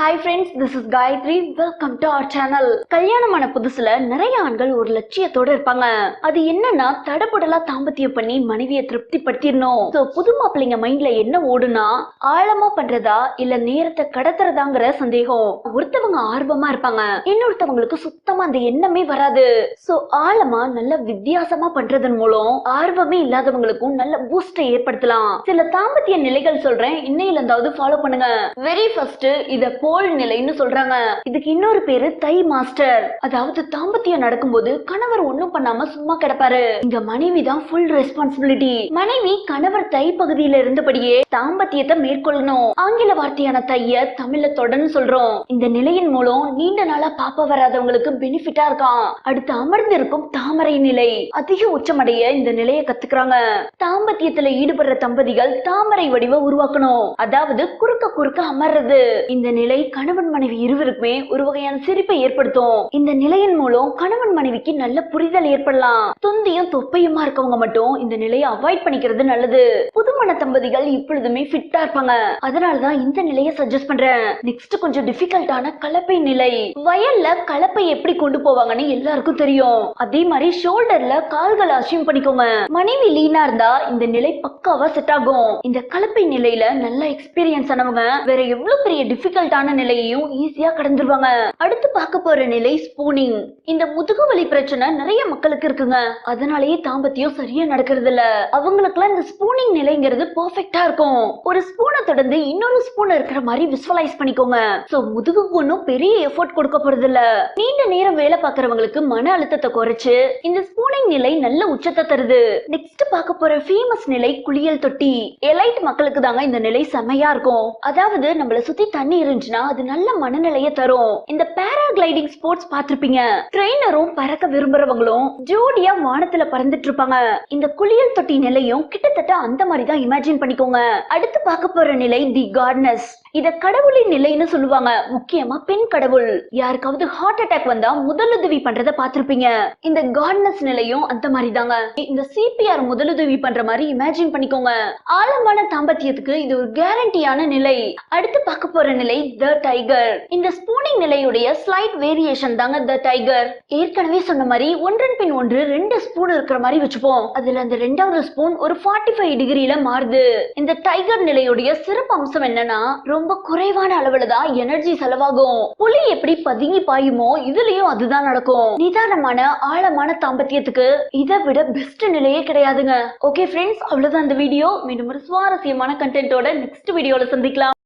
Hi friends this is Gayathri welcome to our channel கல்யாணமான புதுசுல நிறைய ஆண்கள் ஒரு லட்சியத்தோட இருப்பாங்க. அது என்னன்னா தடபுடலா தாம்பத்தியம் பண்ணி மனைவியை திருப்திப்படுத்திடணும். சோ புது மாப்பிள்ளைங்க மைண்ட்ல என்ன ஓடுனா ஆழமா பண்றதா இல்ல நேரத்தை கடத்துறதாங்கிற சந்தேகம். ஒருத்தவங்க ஆர்வமா இருப்பாங்க. இன்னொருத்தவங்களுக்கு சுத்தமா அந்த எண்ணமே வராது. சோ ஆழமா நல்ல வித்தியாசமா பண்றதன் மூலம் ஆர்வமே இல்லாதவங்களுக்கும் நல்ல பூஸ்டை ஏற்படுத்தலாம். சில தாம்பத்திய நிலைகள் சொல்றேன். இன்னையில இருந்தாவது ஃபாலோ பண்ணுங்க. வெரி ஃபர்ஸ்ட் இத கோல் நிலைன்னு சொல்றாங்க. இதுக்கு இன்னொரு பேரு தை மாஸ்டர். அதாவது தாம்பத்தியம் நடக்கும்போது கணவர் ஒண்ணும் பண்ணாம சும்மா கிடப்பாரு. இங்க மனைவி தான் ஃபுல் ரெஸ்பான்சிபிலிட்டி மனைவி கணவர் தை பகுதியில இருந்தபடியே தாம்பத்தியத்தை மேற்கொள்ளணும். ஆங்கில வார்த்தையான தைய தமிழ்ல தொடர்ந்து சொல்றோம். இந்த நிலையின் மூலம் நீண்ட நாளா பாப்பா வராதவங்களுக்கு பெனிஃபிட்டா இருக்கான் அடுத்து அமர்ந்து இருக்கும் தாமரை நிலை. அதிக உச்சமடைய இந்த நிலையை கத்துக்கிறாங்க. தாம்பத்தியத்துல ஈடுபடுற தம்பதிகள் தாமரை வடிவ உருவாக்கணும். அதாவது குறுக்க குறுக்க அமர்றது. இந்த நிலை நிலை கணவன் மனைவி இருவருக்குமே ஒரு வகையான சிரிப்பை ஏற்படுத்தும். இந்த நிலையின் மூலம் கணவன் மனைவிக்கு நல்ல புரிதல் ஏற்படலாம். தொந்தியும் தொப்பையுமா இருக்கவங்க மட்டும் இந்த நிலையை அவாய்ட் பண்ணிக்கிறது நல்லது. புதுமண தம்பதிகள் இப்பொழுதுமே ஃபிட்டா இருப்பாங்க. அதனாலதான் இந்த நிலையை சஜஸ்ட் பண்றேன். நெக்ஸ்ட் கொஞ்சம் டிஃபிகல்ட்டான கலப்பை நிலை. வயல்ல கலப்பை எப்படி கொண்டு போவாங்கன்னு எல்லாருக்கும் தெரியும். அதே மாதிரி ஷோல்டர்ல கால்களை அசியூம் பண்ணிக்கோங்க. மனைவி லீனா இருந்தா இந்த நிலை பக்காவா செட் ஆகும். இந்த கலப்பை நிலையில நல்ல எக்ஸ்பீரியன்ஸ் ஆனவங்க வேற எவ்வளவு பெரிய டிஃபிகல்ட்டான நிலையையும் ஈஸியா கடந்துருவாங்க. அடுத்து பார்க்க போற நிலை ஸ்பூனிங் இந்த முதுகு வலி பிரச்சனை நிறைய மக்களுக்கு இருக்குங்க. அதனாலேயே தாம்பத்தியம் சரியா நடக்கிறது இல்ல அவங்களுக்குலாம் இந்த ஸ்பூனிங் நிலைங்கிறது பர்ஃபெக்டா இருக்கும். ஒரு ஸ்பூனை தொடர்ந்து இன்னொரு ஸ்பூன் இருக்கிற மாதிரி விசுவலைஸ் பண்ணிக்கோங்க. சோ முதுகுக்கு ஒன்றும் பெரிய எஃபோர்ட் கொடுக்க போறது இல்ல நீண்ட நேரம் வேலை பார்க்கறவங்களுக்கு மன அழுத்தத்தை குறைச்சு இந்த ஸ்பூனிங் நிலை நல்ல உச்சத்தை தருது. நெக்ஸ்ட் பார்க்க போற ஃபேமஸ் நிலை குளியல் தொட்டி. எலைட் மக்களுக்கு தாங்க இந்த நிலை செமையா இருக்கும். அதாவது நம்மள சுத்தி தண்ணி இருந்துச்சுன்னா அது நல்ல மனநிலையை தரும். இந்த பேராகிளைடிங் ஸ்போர்ட்ஸ் பார்த்திருப்பீங்க. ட்ரெயினரும் பறக்க விரும்புறவங்களும் ஜோடியா வானத்துல பறந்துட்டு இருப்பாங்க. இந்த குளியல் தொட்டி நிலையும் கிட்டத்தட்ட அந்த மாதிரி தான் இமேஜின் பண்ணிக்கோங்க. அடுத்து பார்க்க போற நிலை தி காட்னஸ் இத கடவுளின் நிலைன்னு சொல்லுவாங்க. முக்கியமா பெண் கடவுள். யாருக்காவது ஹார்ட் அட்டாக் வந்தா முதலுதவி பண்றத பார்த்திருப்பீங்க. இந்த காட்னஸ் நிலையும் அந்த மாதிரி தாங்க இந்த சிபிஆர் முதலுதவி பண்ற மாதிரி இமேஜின் பண்ணிக்கோங்க. ஆழமான தாம்பத்தியத்துக்கு இது ஒரு கேரண்டியான நிலை. அடுத்து பார்க்க போற நிலை த டைகர் இந்த ஸ்பூனிங் நிலையுடைய ஸ்லைட் வேரியேஷன் தாங்க த டைகர் ஏற்கனவே சொன்ன மாதிரி ஒன்றன் பின் ஒன்று ரெண்டு ஸ்பூன் இருக்கிற மாதிரி வச்சுப்போம். அதுல அந்த ரெண்டாவது ஸ்பூன் ஒரு ஃபார்ட்டி ஃபைவ் டிகிரியில மாறுது. இந்த டைகர் நிலையுடைய சிறப்பு அம்சம் என்னன்னா ரொம்ப குறைவான அளவுல தான் எனர்ஜி செலவாகும். புலி எப்படி பதுங்கி பாயுமோ இதுலயும் அதுதான் நடக்கும். நிதானமான ஆழமான தாம்பத்தியத்துக்கு இதை விட பெஸ்ட் நிலையே கிடையாதுங்க. ஓகே ஃப்ரெண்ட்ஸ் அவ்வளவுதான் இந்த வீடியோ மீண்டும் ஒரு சுவாரஸ்யமான கண்டென்ட்டோட நெக்ஸ்ட் வீடியோல சந்திக்கலாம்.